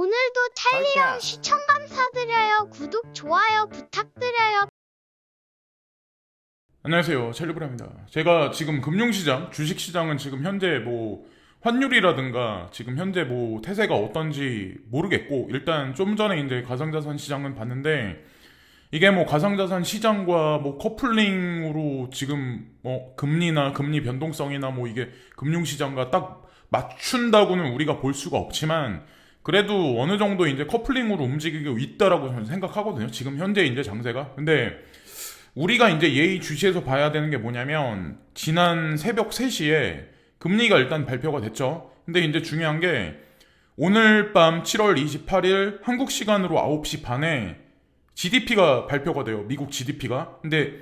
오늘도 찰리 형 시청 감사드려요. 구독, 좋아요 부탁드려요. 안녕하세요. 첼리브라입니다. 제가 지금 금융시장, 주식시장은 지금 현재 뭐 환율이라든가 지금 현재 뭐 태세가 어떤지 모르겠고 일단 좀 전에 이제 가상자산 시장은 봤는데 이게 뭐 가상자산 시장과 뭐 커플링으로 지금 뭐 금리나 금리 변동성이나 뭐 이게 금융시장과 딱 맞춘다고는 우리가 볼 수가 없지만 그래도 어느 정도 이제 커플링으로 움직이고 있다라고 저는 생각하거든요. 지금 현재 이제 장세가. 근데 우리가 이제 예의 주시에서 봐야 되는 게 뭐냐면 지난 새벽 3시에 금리가 일단 발표가 됐죠. 근데 이제 중요한 게 오늘 밤 7월 28일 한국 시간으로 9시 반에 GDP가 발표가 돼요. 미국 GDP가. 근데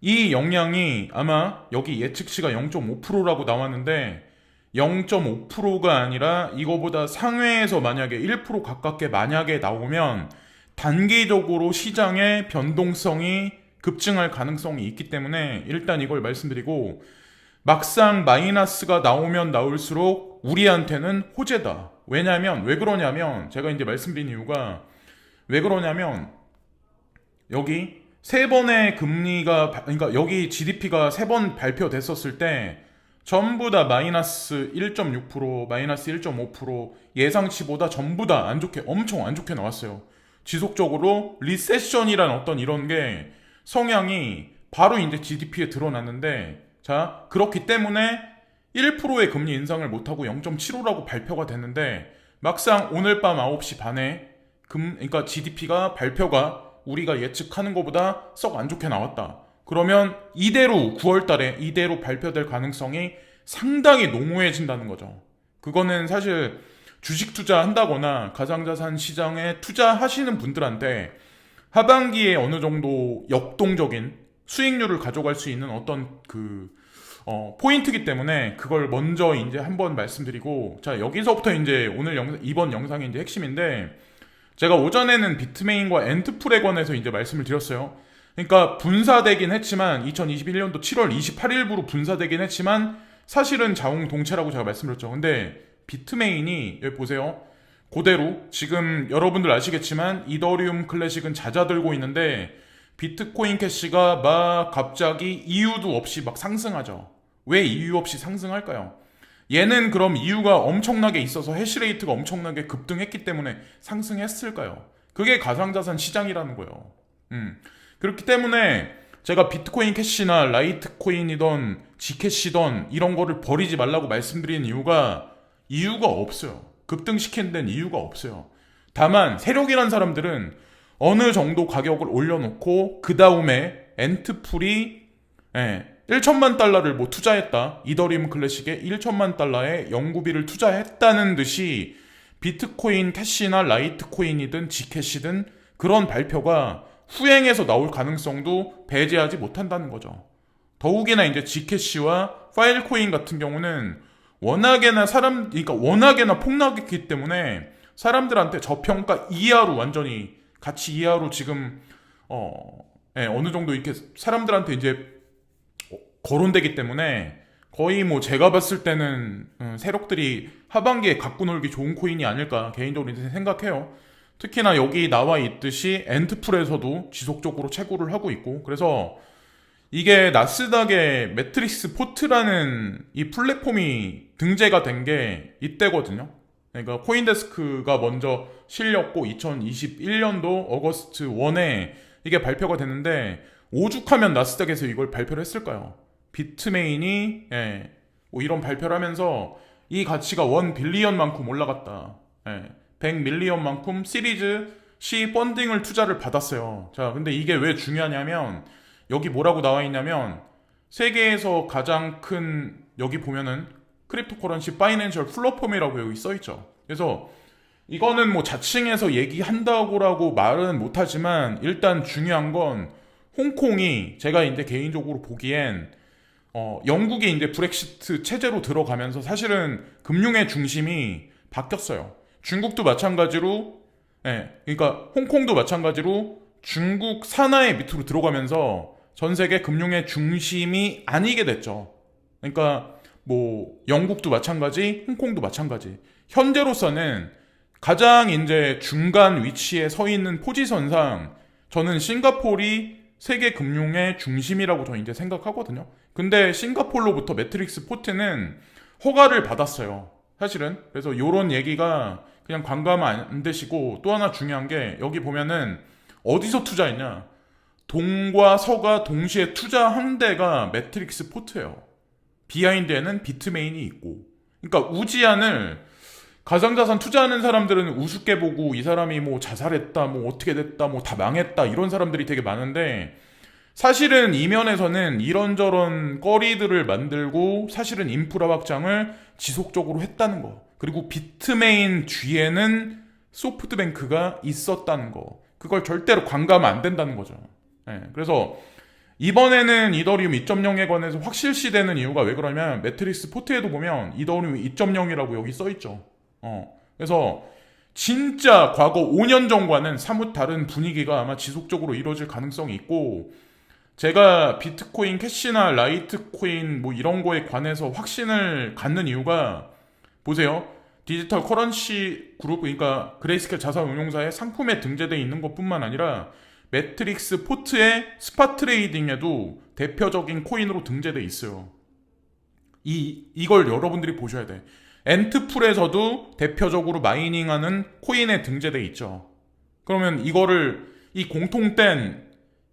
이 영향이 아마 여기 예측치가 0.5%라고 나왔는데 0.5%가 아니라 이거보다 상회에서 만약에 1% 가깝게 만약에 나오면 단기적으로 시장의 변동성이 급증할 가능성이 있기 때문에 일단 이걸 말씀드리고 막상 마이너스가 나오면 나올수록 우리한테는 호재다. 왜냐면 왜 그러냐면 제가 이제 말씀드린 이유가 왜 그러냐면 여기 세 번의 금리가 바- 그러니까 여기 GDP가 세 번 발표됐었을 때 전부 다 마이너스 1.6% 마이너스 1.5% 예상치보다 전부 다 안 좋게 엄청 안 좋게 나왔어요. 지속적으로 리세션이란 어떤 이런 게 성향이 바로 이제 GDP에 드러났는데 자 그렇기 때문에 1%의 금리 인상을 못하고 0.75라고 발표가 됐는데 막상 오늘 밤 9시 반에 금 그러니까 GDP가 발표가 우리가 예측하는 것보다 썩 안 좋게 나왔다. 그러면 이대로 9월 달에 이대로 발표될 가능성이 상당히 농후해진다는 거죠. 그거는 사실 주식 투자한다거나 가상자산 시장에 투자하시는 분들한테 하반기에 어느 정도 역동적인 수익률을 가져갈 수 있는 어떤 그 어, 포인트기 때문에 그걸 먼저 이제 한번 말씀드리고 자 여기서부터 이제 오늘 영 이번 영상의 이제 핵심인데 제가 오전에는 비트메인과 엔트풀에 관해서 이제 말씀을 드렸어요. 그러니까 분사되긴 했지만 2021년도 7월 28일부로 분사되긴 했지만 사실은 자웅 동체라고 제가 말씀드렸죠. 근데 비트메인이 여기 보세요. 그대로 지금 여러분들 아시겠지만 이더리움 클래식은 잦아들고 있는데 비트코인 캐시가 막 갑자기 이유도 없이 막 상승하죠. 왜 이유 없이 상승할까요? 얘는 그럼 이유가 엄청나게 있어서 해시레이트가 엄청나게 급등했기 때문에 상승했을까요? 그게 가상자산 시장이라는 거예요. 음. 그렇기 때문에 제가 비트코인 캐시나 라이트코인이던 지캐시던 이런 거를 버리지 말라고 말씀드리는 이유가 이유가 없어요. 급등시키는 데는 이유가 없어요. 다만 세력이란 사람들은 어느 정도 가격을 올려놓고 그 다음에 엔트풀이 예, 1천만 달러를 뭐 투자했다. 이더리움 클래식에 1천만 달러의 연구비를 투자했다는 듯이 비트코인 캐시나 라이트코인이든 지캐시든 그런 발표가 후행해서 나올 가능성도 배제하지 못한다는 거죠. 더욱이나 이제 지캐시와 파일코인 같은 경우는 워낙에나 사람, 그러니까 워낙에나 폭락했기 때문에 사람들한테 저평가 이하로 완전히 가치 이하로 지금 어, 예, 어느 정도 이렇게 사람들한테 이제 거론되기 때문에 거의 뭐 제가 봤을 때는 음, 세력들이 하반기에 갖고 놀기 좋은 코인이 아닐까 개인적으로 생각해요. 특히나 여기 나와 있듯이 엔트풀에서도 지속적으로 채굴을 하고 있고 그래서 이게 나스닥의 매트릭스 포트라는 이 플랫폼이 등재가 된 게 이때거든요. 그러니까 코인데스크가 먼저 실렸고 2021년도 어거스트 1에 이게 발표가 됐는데 오죽하면 나스닥에서 이걸 발표를 했을까요? 비트메인이 예, 뭐 이런 발표를 하면서 이 가치가 1 빌리언만큼 올라갔다. 예, 100 밀리언만큼 시리즈 C 펀딩을 투자를 받았어요. 자, 근데 이게 왜 중요하냐면 여기 뭐라고 나와 있냐면 세계에서 가장 큰 여기 보면은 크립토커런시 파이낸셜 플랫폼이라고 여기 써 있죠. 그래서 이거는 뭐 자칭해서 얘기한다고라고 말은 못하지만 일단 중요한 건 홍콩이 제가 이제 개인적으로 보기엔 어, 영국이 이제 브렉시트 체제로 들어가면서 사실은 금융의 중심이 바뀌었어요. 중국도 마찬가지로, 예, 그러니까 홍콩도 마찬가지로 중국 산하의 밑으로 들어가면서 전 세계 금융의 중심이 아니게 됐죠. 그러니까 뭐 영국도 마찬가지, 홍콩도 마찬가지. 현재로서는 가장 이제 중간 위치에 서 있는 포지션상 저는 싱가폴이 세계 금융의 중심이라고 저는 이제 생각하거든요. 근데 싱가폴로부터 매트릭스 포트는 허가를 받았어요. 사실은. 그래서 요런 얘기가 그냥 관과하면 안 되시고 또 하나 중요한 게 여기 보면은 어디서 투자했냐? 동과 서가 동시에 투자한 데가 매트릭스 포트예요. 비하인드에는 비트메인이 있고. 그러니까 우지안을 가상자산 투자하는 사람들은 우습게 보고 이 사람이 뭐 자살했다, 뭐 어떻게 됐다, 뭐 다 망했다 이런 사람들이 되게 많은데 사실은 이면에서는 이런저런 거리들을 만들고 사실은 인프라 확장을 지속적으로 했다는 거. 그리고 비트메인 뒤에는 소프트뱅크가 있었다는 거. 그걸 절대로 관가하면 안 된다는 거죠. 예, 그래서 이번에는 이더리움 2.0에 관해서 확실시되는 이유가 왜 그러냐면 매트릭스 포트에도 보면 이더리움 2.0이라고 여기 써 있죠. 어. 그래서 진짜 과거 5년 전과는 사뭇 다른 분위기가 아마 지속적으로 이루어질 가능성이 있고 제가 비트코인 캐시나 라이트코인 뭐 이런 거에 관해서 확신을 갖는 이유가 보세요. 디지털 커런시 그룹 그러니까 그레이스케일 자산 운용사의 상품에 등재되어 있는 것뿐만 아니라 매트릭스 포트의 스팟 트레이딩에도 대표적인 코인으로 등재돼 있어요. 이 이걸 여러분들이 보셔야 돼. 엔트풀에서도 대표적으로 마이닝하는 코인에 등재돼 있죠. 그러면 이거를 이 공통된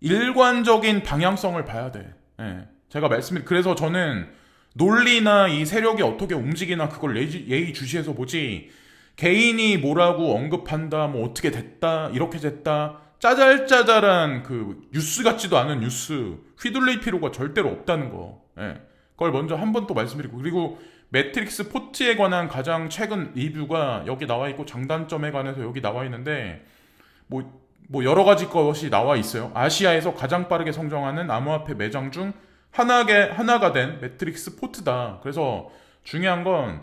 일관적인 방향성을 봐야 돼. 예. 제가 말씀을 그래서 저는 논리나 이 세력이 어떻게 움직이나 그걸 예의, 예의 주시해서 보지 개인이 뭐라고 언급한다 뭐 어떻게 됐다 이렇게 됐다 짜잘짜잘한 그 뉴스 같지도 않은 뉴스 휘둘릴 필요가 절대로 없다는 거. 예. 그걸 먼저 한 번 또 말씀드리고 그리고 매트릭스 포트에 관한 가장 최근 리뷰가 여기 나와 있고 장단점에 관해서 여기 나와 있는데 뭐, 뭐 여러 가지 것이 나와 있어요. 아시아에서 가장 빠르게 성장하는 암호화폐 매장 중 하나게, 하나가 된 매트릭스 포트다. 그래서 중요한 건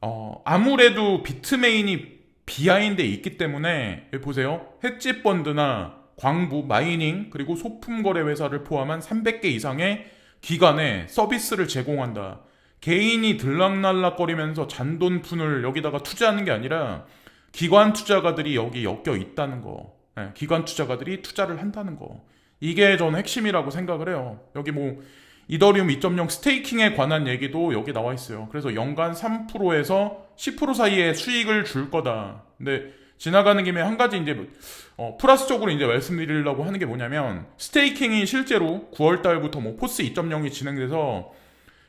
어, 아무래도 비트메인이 비하인드에 있기 때문에 보세요. 헤지 펀드나 광부, 마이닝 그리고 소품 거래 회사를 포함한 300개 이상의 기관에 서비스를 제공한다. 개인이 들락날락거리면서 잔돈푼을 여기다가 투자하는 게 아니라 기관 투자가들이 여기 엮여 있다는 거. 예, 기관 투자가들이 투자를 한다는 거. 이게 저는 핵심이라고 생각을 해요. 여기 뭐 이더리움 2.0 스테이킹에 관한 얘기도 여기 나와 있어요. 그래서 연간 3%에서 10% 사이에 수익을 줄 거다. 근데 지나가는 김에 한 가지 이제 어, 플러스적으로 이제 말씀드리려고 하는 게 뭐냐면 스테이킹이 실제로 9월 달부터 뭐 포스 2.0이 진행돼서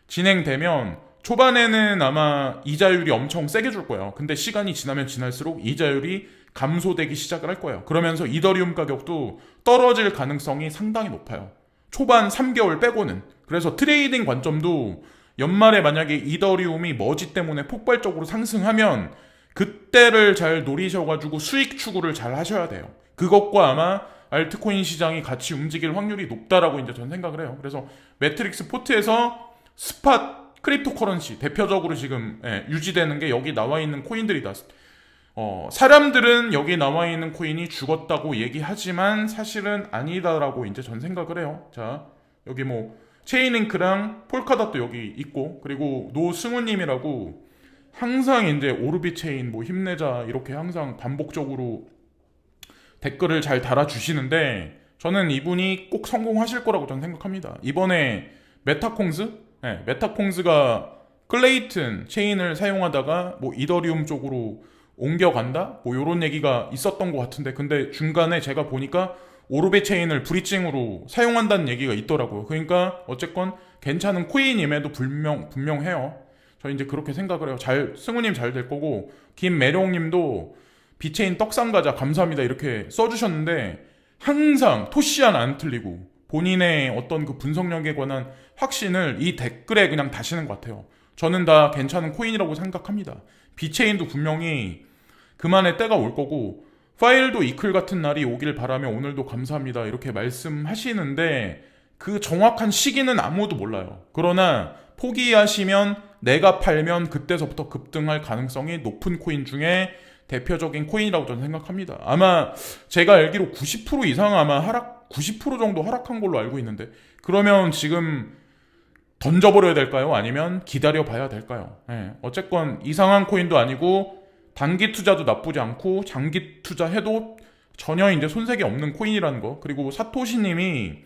진행되면 초반에는 아마 이자율이 엄청 세게 줄 거예요. 근데 시간이 지나면 지날수록 이자율이 감소되기 시작을 할 거예요. 그러면서 이더리움 가격도 떨어질 가능성이 상당히 높아요. 초반 3개월 빼고는. 그래서 트레이딩 관점도 연말에 만약에 이더리움이 머지 때문에 폭발적으로 상승하면 그때를 잘 노리셔가지고 수익 추구를 잘 하셔야 돼요. 그것과 아마 알트코인 시장이 같이 움직일 확률이 높다라고 이제 전 생각을 해요. 그래서 매트릭스 포트에서 스팟 크립토 커런시 대표적으로 지금 예, 유지되는 게 여기 나와 있는 코인들이다. 어, 사람들은 여기 나와 있는 코인이 죽었다고 얘기하지만 사실은 아니다라고 이제 전 생각을 해요. 자, 여기 뭐 체인링크랑 폴카닷도 여기 있고 그리고 노승우님이라고 항상 이제 오르비 체인 뭐 힘내자 이렇게 항상 반복적으로 댓글을 잘 달아주시는데 저는 이분이 꼭 성공하실 거라고 저는 생각합니다. 이번에 메타콩스, 네, 메타콩스가 클레이튼 체인을 사용하다가 뭐 이더리움 쪽으로 옮겨간다? 뭐 요런 얘기가 있었던 것 같은데 근데 중간에 제가 보니까 오르베 체인을 브리칭으로 사용한다는 얘기가 있더라고요. 그러니까 어쨌건 괜찮은 코인임에도 분명 분명해요. 저 이제 그렇게 생각을 해요. 잘 승우님 잘 될 거고 김매룡님도 비체인 떡상 가자 감사합니다 이렇게 써주셨는데 항상 토시안 안 틀리고 본인의 어떤 그 분석력에 관한 확신을 이 댓글에 그냥 다시는 것 같아요. 저는 다 괜찮은 코인이라고 생각합니다. 비체인도 분명히 그만의 때가 올 거고 파일도 이클 같은 날이 오길 바라며 오늘도 감사합니다 이렇게 말씀하시는데 그 정확한 시기는 아무도 몰라요. 그러나 포기하시면 내가 팔면 그때서부터 급등할 가능성이 높은 코인 중에 대표적인 코인이라고 저는 생각합니다. 아마 제가 알기로 90% 이상 아마 하락 90% 정도 하락한 걸로 알고 있는데 그러면 지금 던져버려야 될까요? 아니면 기다려 봐야 될까요? 예, 어쨌건 이상한 코인도 아니고 단기 투자도 나쁘지 않고 장기 투자해도 전혀 이제 손색이 없는 코인이라는 거. 그리고 사토시님이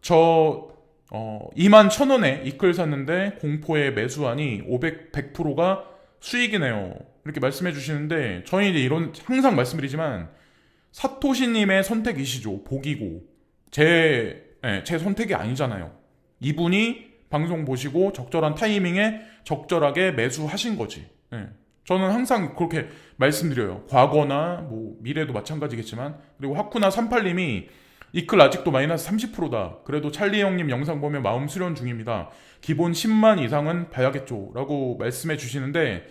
저 어, 2만 1천 원에 이클 샀는데 공포에 매수하니 500 100%가 수익이네요. 이렇게 말씀해 주시는데 저희 이제 이런 항상 말씀드리지만 사토시님의 선택이시죠. 복이고 제, 예, 제 선택이 아니잖아요. 이분이 방송 보시고 적절한 타이밍에 적절하게 매수하신 거지. 예. 저는 항상 그렇게 말씀드려요. 과거나 뭐 미래도 마찬가지겠지만 그리고 하쿠나 38님이 이클 아직도 마이너스 30%다. 그래도 찰리 형님 영상 보면 마음 수련 중입니다. 기본 10만 이상은 봐야겠죠. 라고 말씀해 주시는데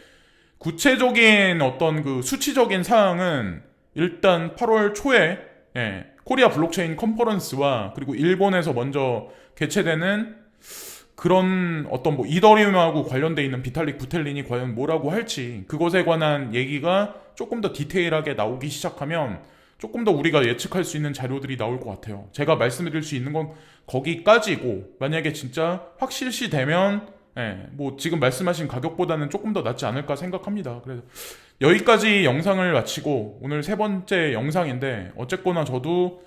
구체적인 어떤 그 수치적인 사항은 일단 8월 초에 예, 코리아 블록체인 컨퍼런스와 그리고 일본에서 먼저 개최되는 그런 어떤 뭐 이더리움하고 관련돼 있는 비탈릭 부텔린이 과연 뭐라고 할지 그것에 관한 얘기가 조금 더 디테일하게 나오기 시작하면 조금 더 우리가 예측할 수 있는 자료들이 나올 것 같아요. 제가 말씀드릴 수 있는 건 거기까지고 만약에 진짜 확실시 되면 예, 뭐 지금 말씀하신 가격보다는 조금 더 낫지 않을까 생각합니다. 그래서 여기까지 영상을 마치고 오늘 세 번째 영상인데 어쨌거나 저도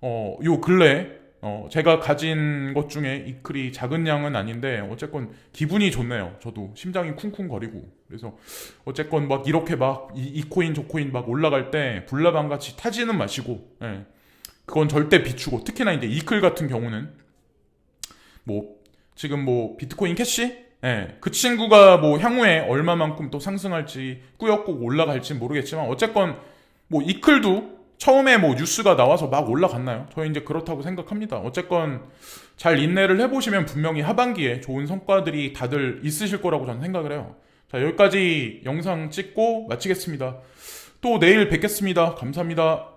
어, 요 근래 어, 제가 가진 것 중에 이클이 작은 양은 아닌데 어쨌건 기분이 좋네요. 저도 심장이 쿵쿵거리고 그래서 어쨌건 막 이렇게 막 이 코인 저 코인 막 올라갈 때 불나방 같이 타지는 마시고 예. 그건 절대 비추고 특히나 이제 이클 같은 경우는 뭐 지금 뭐 비트코인 캐시 예, 그 친구가 뭐 향후에 얼마만큼 또 상승할지 꾸역꾸역 올라갈지 모르겠지만 어쨌건 뭐 이클도 처음에 뭐 뉴스가 나와서 막 올라갔나요? 저희 이제 그렇다고 생각합니다. 어쨌건 잘 인내를 해보시면 분명히 하반기에 좋은 성과들이 다들 있으실 거라고 저는 생각을 해요. 자, 여기까지 영상 찍고 마치겠습니다. 또 내일 뵙겠습니다. 감사합니다.